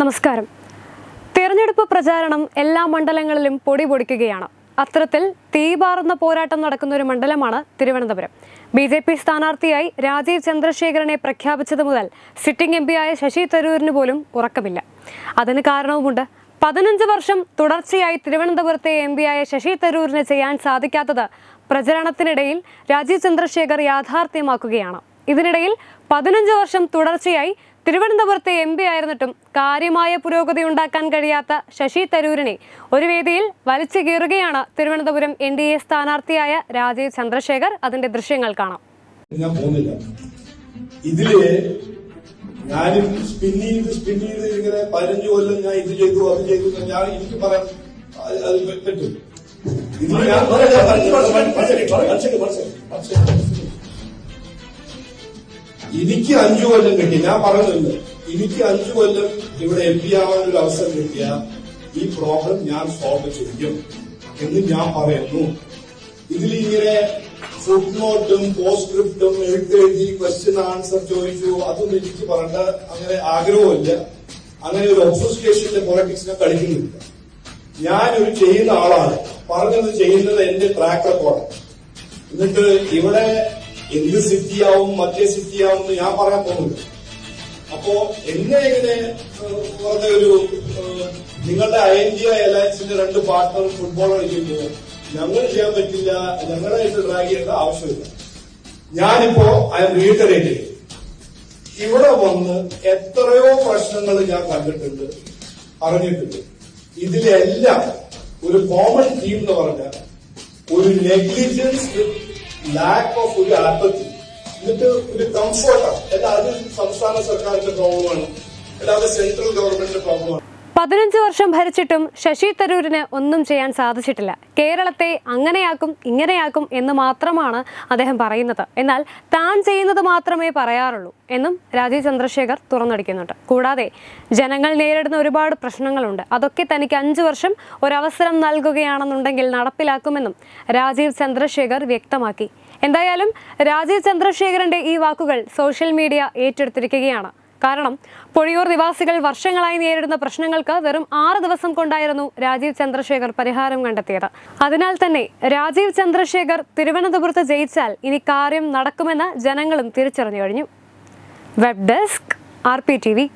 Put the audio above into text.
നമസ്കാരം. തിരഞ്ഞെടുപ്പ് പ്രചാരണം എല്ലാ മണ്ഡലങ്ങളിലും പൊടി പൊടിക്കുകയാണ്. അത്തരത്തിൽ തീപാറുന്ന പോരാട്ടം നടക്കുന്ന ഒരു മണ്ഡലമാണ് തിരുവനന്തപുരം. ബി ജെ പി സ്ഥാനാർത്ഥിയായി രാജീവ് ചന്ദ്രശേഖരനെ പ്രഖ്യാപിച്ചത് മുതൽ സിറ്റിംഗ് എം പിയായ ശശി തരൂരിന് പോലും ഉറക്കമില്ല. അതിന് കാരണവുമുണ്ട്. പതിനഞ്ച് വർഷം തുടർച്ചയായി തിരുവനന്തപുരത്തെ എം പിയായ ശശി തരൂരിന് ചെയ്യാൻ സാധിക്കാത്തത് പ്രചരണത്തിനിടയിൽ രാജീവ് ചന്ദ്രശേഖർ യാഥാർത്ഥ്യമാക്കുകയാണ്. ഇതിനിടയിൽ പതിനഞ്ച് വർഷം തുടർച്ചയായി തിരുവനന്തപുരത്തെ എം പി ആയിരുന്നിട്ടും കാര്യമായ പുരോഗതി ഉണ്ടാക്കാൻ കഴിയാത്ത ശശി തരൂരിനെ ഒരു വേദിയിൽ വലിച്ചു കീറുകയാണ് തിരുവനന്തപുരം എൻ ഡി എ സ്ഥാനാർത്ഥിയായ രാജീവ് ചന്ദ്രശേഖർ. അതിന്റെ ദൃശ്യങ്ങൾ കാണാം. ഞാൻ പോകുന്നില്ല. ഇതിൽ ഞാനും സ്പിൻ ചെയ്ത് സ്പിൻ ചെയ്ത് ഇങ്ങനെ പതിനഞ്ച് കൊല്ലം ഞാൻ ഇത് ചെയ്തു അത് ചെയ്തു ഞാൻ എനിക്ക് പറയാൻ അത് പറ്റും ഇതിൽ ഞാൻ എനിക്ക് അഞ്ചു കൊല്ലം കിട്ടി ഞാൻ പറയുന്നുണ്ട് എനിക്ക് അഞ്ചു കൊല്ലം ഇവിടെ എം പി ആവാൻ ഒരു അവസരം കിട്ടിയ ഈ പ്രോബ്ലം ഞാൻ സോൾവ് ചെയ്യും എന്ന് ഞാൻ പറയുന്നു. ഇതിൽ ഇങ്ങനെ ഫുഡ് നോട്ടും പോസ്ക്രിപ്റ്റും എഴുത്തെഴുതി ക്വസ്റ്റ്യൻ ആൻസർ ചോദിച്ചു. അതൊന്നും എനിക്ക് പറയേണ്ട അങ്ങനെ ആഗ്രഹമില്ല അങ്ങനെ ഒരു ഒബ്സസ്കേഷന്റെ പൊളിറ്റിക്സിനെ കളിക്കുന്നില്ല. ഞാനൊരു ചെയ്യുന്ന ആളാണ്. പറഞ്ഞത് ചെയ്യുന്നത് എന്റെ ട്രാക്ക് റെക്കോർഡ് എന്നിട്ട് ഇവിടെ എന്ത് സിദ്ധിയാവും മറ്റേ സിദ്ധിയാവും എന്ന് ഞാൻ പറയാൻ പോകുന്നു. അപ്പോ എന്നെ ഇങ്ങനെ പറഞ്ഞ ഒരു നിങ്ങളുടെ ഐ ജി അലയൻസിന്റെ രണ്ട് പാർട്ട്ണർ ഫുട്ബോൾ കളിക്കുമ്പോൾ ഞങ്ങൾ ചെയ്യാൻ പറ്റില്ല ഞങ്ങളെ ഇത് ഡ്രാഗ് ചെയ്യേണ്ട ആവശ്യമില്ല. ഞാനിപ്പോ ഐ എം റീറ്ററേറ്റ് ഇവിടെ വന്ന് എത്രയോ പ്രശ്നങ്ങൾ ഞാൻ കണ്ടിട്ടുണ്ട് അറിഞ്ഞിട്ടുണ്ട്. ഇതിലെല്ലാം ഒരു കോമൺ തീം എന്ന് പറഞ്ഞാൽ ഒരു നെഗ്ലിജൻസ് ലാക്ക് ഓഫ് ഒരു ആപ്പത്തി എന്നിട്ട് ഒരു കംഫോർട്ടാണ് അല്ല അത് സംസ്ഥാന സർക്കാരിന്റെ പ്രോബ്ലമാണ് അല്ലാതെ സെൻട്രൽ ഗവൺമെന്റിന്റെ പ്രോബ്ലമാണ് പതിനഞ്ച് വർഷം ഭരിച്ചിട്ടും ശശി തരൂരിന് ഒന്നും ചെയ്യാൻ സാധിച്ചിട്ടില്ല. കേരളത്തെ അങ്ങനെയാക്കും ഇങ്ങനെയാക്കും എന്ന് മാത്രമാണ് അദ്ദേഹം പറയുന്നത്. എന്നാൽ താൻ ചെയ്യുന്നത് മാത്രമേ പറയാറുള്ളൂ എന്നും രാജീവ് ചന്ദ്രശേഖർ തുറന്നടിക്കുന്നുണ്ട്. കൂടാതെ ജനങ്ങൾ നേരിടുന്ന ഒരുപാട് പ്രശ്നങ്ങളുണ്ട്. അതൊക്കെ തനിക്ക് അഞ്ചു വർഷം ഒരവസരം നൽകുകയാണെന്നുണ്ടെങ്കിൽ നടപ്പിലാക്കുമെന്നും രാജീവ് ചന്ദ്രശേഖർ വ്യക്തമാക്കി. എന്തായാലും രാജീവ് ചന്ദ്രശേഖരന്റെ ഈ വാക്കുകൾ സോഷ്യൽ മീഡിയ ഏറ്റെടുത്തിരിക്കുകയാണ്. കാരണം പൊഴിയൂർ നിവാസികൾ വർഷങ്ങളായി നേരിടുന്ന പ്രശ്നങ്ങൾക്ക് വെറും ആറ് ദിവസം കൊണ്ടായിരുന്നു രാജീവ് ചന്ദ്രശേഖർ പരിഹാരം കണ്ടെത്തിയത്. അതിനാൽ തന്നെ രാജീവ് ചന്ദ്രശേഖർ തിരുവനന്തപുരത്ത് ജയിച്ചാൽ ഇനി കാര്യം നടക്കുമെന്ന് ജനങ്ങളും തിരിച്ചറിഞ്ഞു കഴിഞ്ഞു. Web desk R P T V.